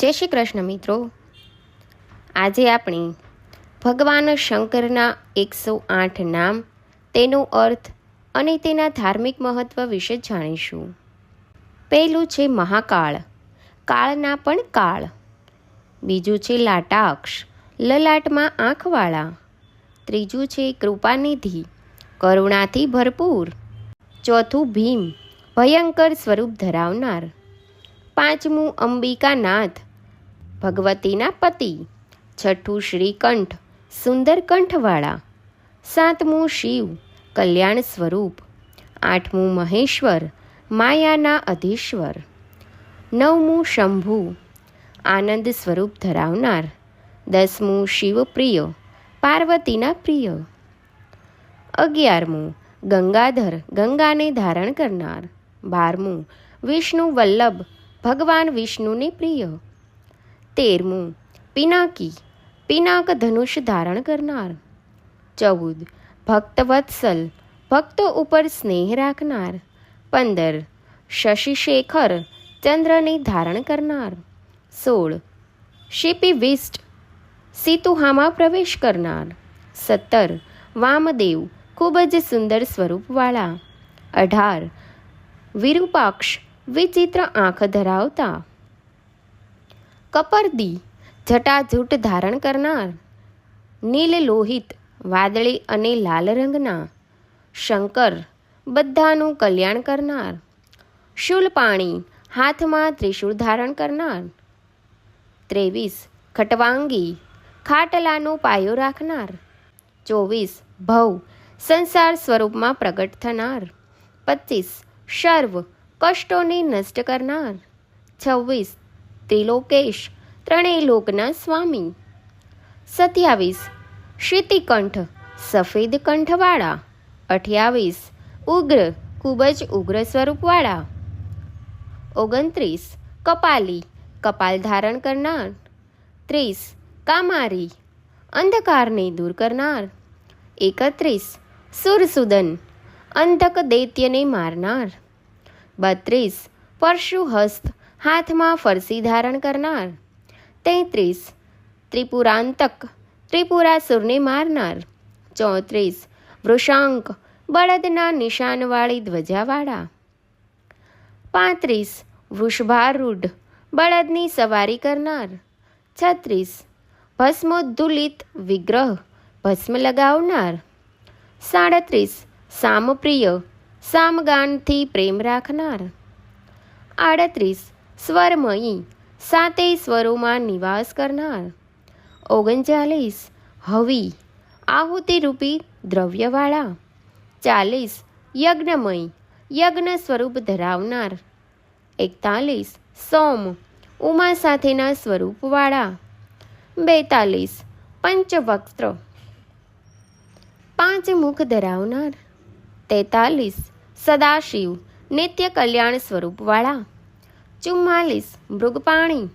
જય શ્રી કૃષ્ણ મિત્રો. આજે આપણે ભગવાન શંકરના એકસો આઠ નામ, તેનો અર્થ અને તેના ધાર્મિક મહત્વ વિશે જાણીશું. પહેલું છે મહાકાળ, કાળના પણ કાળ. બીજું છે લાટાક્ષ, લલાટમાં આંખવાળા. ત્રીજું છે કૃપાનિધિ, કરુણાથી ભરપૂર. ચોથું ભીમ, ભયંકર સ્વરૂપ ધરાવનાર. પાંચમું અંબિકાનાથ ભગવતીના પતિ, છઠ્ઠું શ્રીકંઠ, સુંદરકંઠવાળા, સાતમું શિવ, કલ્યાણ સ્વરૂપ, આઠમું મહેશ્વર, માયાના અધીશ્વર, નવમું શંભુ, આનંદ સ્વરૂપ ધરાવનાર, દસમું શિવપ્રિય, પાર્વતીના પ્રિય, અગિયારમું ગંગાધર, ગંગાને ધારણ કરનાર, બારમું વિષ્ણુ વલ્લભ, ભગવાન વિષ્ણુને પ્રિય તેરમું, પિનાકી. પિનાક ધનુષ ધારણ કરનાર. ચૌદ, ભક્તવત્સલ. ભક્તો ઉપર સ્નેહ રાખનાર. પંદર, શશિશેખર ચંદ્રને ધારણ કરનાર. સોળ શિપી વિષ્ટ સીતુહામાં પ્રવેશ કરનાર. સત્તર, વામદેવ, ખૂબ જ સુંદર સ્વરૂપવાળા. અઢાર, વિરૂપાક્ષ વિચિત્ર આંખ ધરાવતા. કપરદી, જટાજૂટ ધારણ કરનાર, નીલ લોહિત, વાદળી અને લાલ રંગના, શંકર, બધાનું કલ્યાણ કરનાર શૂલપાણી હાથમાં ત્રિશૂળ ધારણ કરનાર, ત્રેવીસ, ખટવાંગી, ખાટલાનો પાયો રાખનાર, ચોવીસ, ભવ, સંસાર સ્વરૂપમાં પ્રગટ થનાર, પચીસ, સર્વ, કષ્ટોને નષ્ટ કરનાર, છવ્વીસ ત્રિલોકેશ ત્રણેય લોકના સ્વામી. સત્યાવીસ શીતિકંઠ સફેદ કંઠવાળા. અઠ્યાવીસ, ઉગ્ર, ખૂબ જ ઉગ્ર સ્વરૂપવાળા. ઓગણત્રીસ, કપાલી, કપાલ ધારણ કરનાર. ત્રીસ, કામારી, અંધકારને દૂર કરનાર. એકત્રીસ, સુરસુદન, અંધક દૈત્યને મારનાર. બત્રીસ, પરશુહસ્ત હાથમાં ફરસી ધારણ કરનાર. તેત્રીસ, ત્રિપુરાંતક ત્રિપુરાસુરને મારનાર. ચોત્રીસ, વૃષાંક, બળદના નિશાનવાળી ધ્વજાવાળા. પાંત્રીસ, વૃષભારૂઢ, બળદની સવારી કરનાર. છત્રીસ, ભસ્મોદ્દુલિત વિગ્રહ, ભસ્મ લગાવનાર. સાડત્રીસ, સામપ્રિય, સામગાનથી પ્રેમ રાખનાર. આડત્રીસ સ્વરમયી સાતેય સ્વરોમાં નિવાસ કરનાર. ઓગણચાલીસ, હવી, આહુતિરૂપી દ્રવ્યવાળા. ચાલીસ, યજ્ઞમય, યજ્ઞ સ્વરૂપ ધરાવનાર. એકતાલીસ, સોમ, ઉમા સાથેના સ્વરૂપવાળા. બેતાલીસ, પંચવક્ત્ર. પાંચ મુખ ધરાવનાર. તેતાલીસ, સદાશિવ નિત્ય કલ્યાણ સ્વરૂપવાળા. ચુમ્માલીસ મૃગપાણી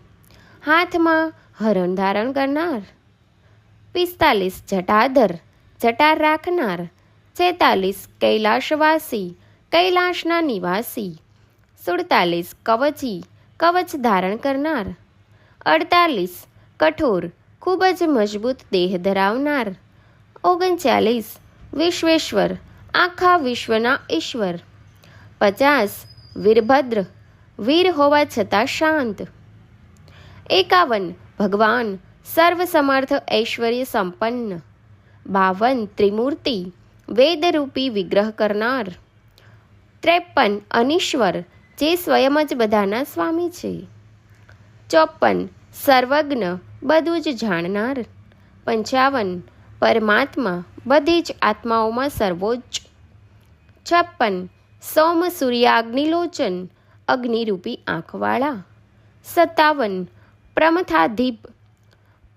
હાથમાં હરણ ધારણ કરનાર. પિસ્તાલીસ જટાધર જટાર રાખનાર. છેતાલીસ, કૈલાશવાસી, કૈલાશના નિવાસી. સુડતાલીસ, કવચી, કવચ ધારણ કરનાર. અડતાલીસ, કઠોર, ખૂબ જ મજબૂત દેહ ધરાવનાર. ઓગણચાલીસ, વિશ્વેશ્વર, આખા વિશ્વના ઈશ્વર. પચાસ, વીરભદ્ર વીર હોવા છતાં શાંત. એકાવન, ભગવાન, સર્વસમર્થ, ઐશ્વર્ય સંપન્ન. બાવન, ત્રિમૂર્તિ, વેદરૂપી વિગ્રહ કરનાર. ત્રેપન, અનીશ્વર, જે સ્વયં જ બધાના સ્વામી છે. ચોપન, સર્વજ્ઞ, બધું જ જાણનાર. પંચાવન, પરમાત્મા, બધી જ આત્માઓમાં સર્વોચ્ચ. છપ્પન, સોમ સૂર્યાગ્નિલોચન. અગ્નિરૂપી આંખવાળા. સત્તાવન. પ્રમથાધિપ.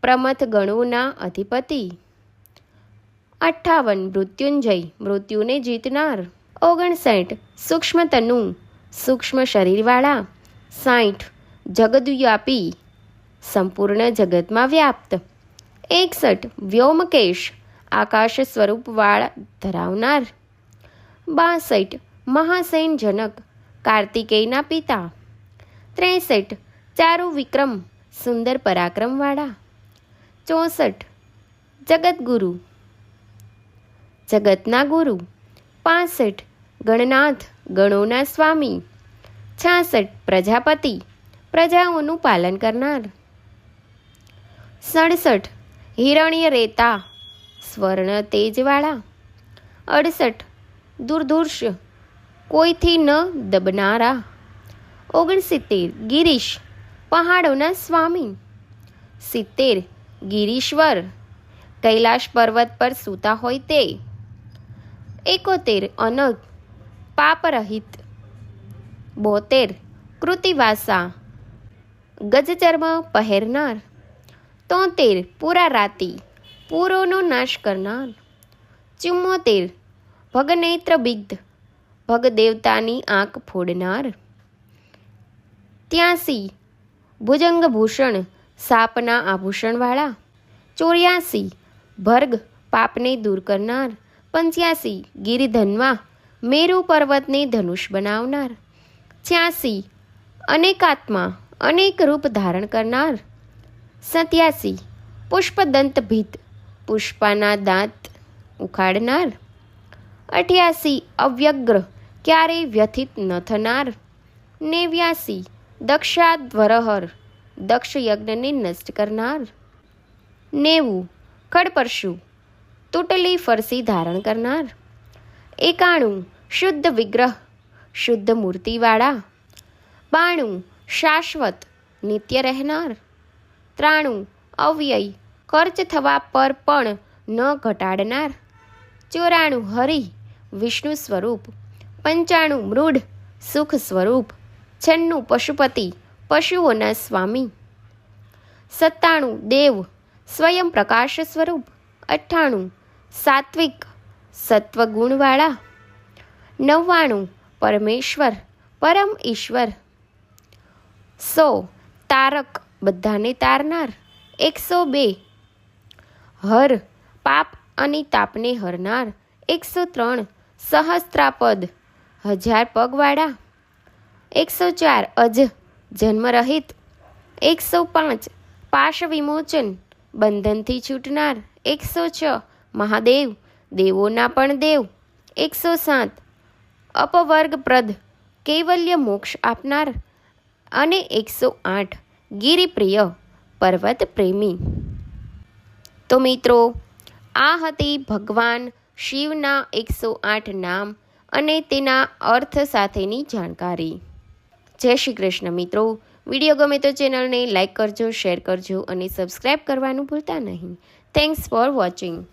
પ્રમથ ગણોના અધિપતિ. અઠ્ઠાવન. મૃત્યુંજય. મૃત્યુને જીતનાર. ઓગણસાઠ. સૂક્ષ્મ તનુ સૂક્ષ્મ શરીરવાળા. સાઠ. જગદવ્યાપી. સંપૂર્ણ જગતમાં વ્યાપ્ત. એકસઠ. વ્યોમકેશ. આકાશ સ્વરૂપવાળા ધરાવનાર. બાસઠ. મહાસૈન જનક કાર્તિકેયના પિતા. ત્રેસઠ, ચારુ વિક્રમ, સુંદર પરાક્રમવાળા. ચોસઠ જગતગુરુ જગતના ગુરુ. પાસઠ, ગણનાથ, ગણોના સ્વામી. છાસઠ, પ્રજાપતિ. પ્રજાઓનું પાલન કરનાર. સડસઠ, હિરણ્ય રેતા. સ્વર્ણ તેજવાળા. અડસઠ, દુર્ધુર્ષ. કોઈથી ન દબનારા. ઓગણસિત્તેર, ગિરીશ, પહાડોના સ્વામી. સિત્તેર, ગિરીશ્વર. કૈલાશ પર્વત પર સૂતા હોય તે. એકોતેર, અનગ. પાપરહિત. બોતેર, કૃતિવાસા. ગજચર્મ પહેરનાર. તોતેર પૂરા રાતી પૂરોનો નાશ કરનાર. ચુમ્મોતેર ભગનેત્ર બિગ્ધ ભગદેવતાની આંખ ફોડનાર. ત્યાસી ભુજંગભૂષણ, સાપના આભૂષણવાળા. ચોર્યાસી. ભર્ગ, પાપને દૂર કરનાર. પંચ્યાસી. ગિરિધનમાં મેરુ પર્વતને ધનુષ બનાવનાર. છ્યાસી. અનેકાત્મા, અનેક રૂપ ધારણ કરનાર. સત્યાસી. પુષ્પદંત ભીત, પુષ્પાના દાંત ઉખાડનાર. અઠ્યાસી. અવ્યગ્ર ક્યારેય વ્યથિત ન થનાર. નેવ્યાસી. દક્ષાધ્વરહર દક્ષ યજ્ઞને નષ્ટ કરનાર. નેવું. ખડપરશુ. તૂટલી ફરસી ધારણ કરનાર. એકાણું. શુદ્ધ વિગ્રહ. શુદ્ધ મૂર્તિવાળા. બાણું. શાશ્વત. નિત્ય રહેનાર. ત્રાણું. અવ્યય. ખર્ચ થવા પર પણ ન ઘટાડનાર. ચોરાણું. હરિ. વિષ્ણુ સ્વરૂપ. પંચાણું મૃઢ સુખ સ્વરૂપ, છન્નું પશુપતિ, પશુઓના સ્વામી. સત્તાણું દેવ, સ્વયં પ્રકાશ સ્વરૂપ, અઠ્ઠાણું સાત્વિક સત્વગુણવાળા. નવ્વાણું પરમેશ્વર, પરમ ઈશ્વર. સો તારક બધાને તારનાર, એકસો બે. હર પાપ અને તાપને હરનાર, એકસો ત્રણ સહસ્ત્રાપદ. હજાર પગવાળા, એકસો ચાર અજ જન્મરહિત, એકસો પાંચ પાશ વિમોચન, બંધનથી છૂટનાર, એકસો છ મહાદેવ, દેવોના પણ દેવ, એકસો સાત અપવર્ગપ્રદ, કૈવલ્ય મોક્ષ આપનાર અને એકસો આઠ ગિરિપ્રિય પર્વત પ્રેમી. તો મિત્રો, આ હતી ભગવાન શિવના એકસો આઠ નામ અને તેના અર્થ સાથેની જાણકારી. જય શ્રી કૃષ્ણ મિત્રો. વીડિયો ગમે તો ચેનલને લાઇક કરજો, શેર કરજો અને સબસ્ક્રાઈબ કરવાનું ભૂલતા નહીં. Thanks for watching